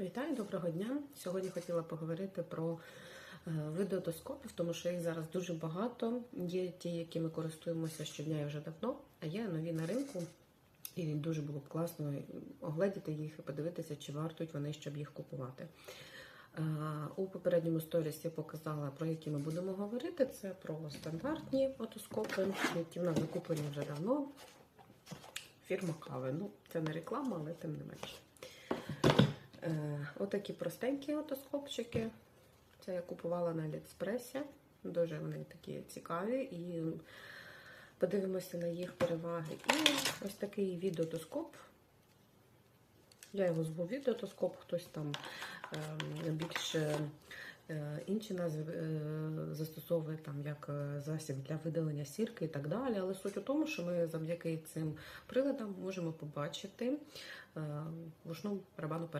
Вітаю, доброго дня. Сьогодні хотіла поговорити про е, види отоскопів, тому що їх зараз дуже багато. Є ті, якими користуємося щодня і вже давно, а є нові на ринку. І дуже було б класно огледіти їх і подивитися, чи вартують вони, щоб їх купувати. Е, У попередньому сторіс я показала, про які ми будемо говорити. Це про стандартні отоскопи, які в нас закуплені вже давно. Фірма кави. Ну, це не реклама, але тим не менше. Е, Отакі простенькі отоскопчики. Це я купувала на Аліекспресі. Дуже вони такі цікаві і подивимося на їх переваги. І ось такий відеотоскоп. Я його зву відеотоскоп, хтось там е, більше інші назви е, застосовує там як е, засіб для видалення сірки і так далі. Але суть у тому, що ми завдяки цим приладам можемо побачити вушну барабану перетину.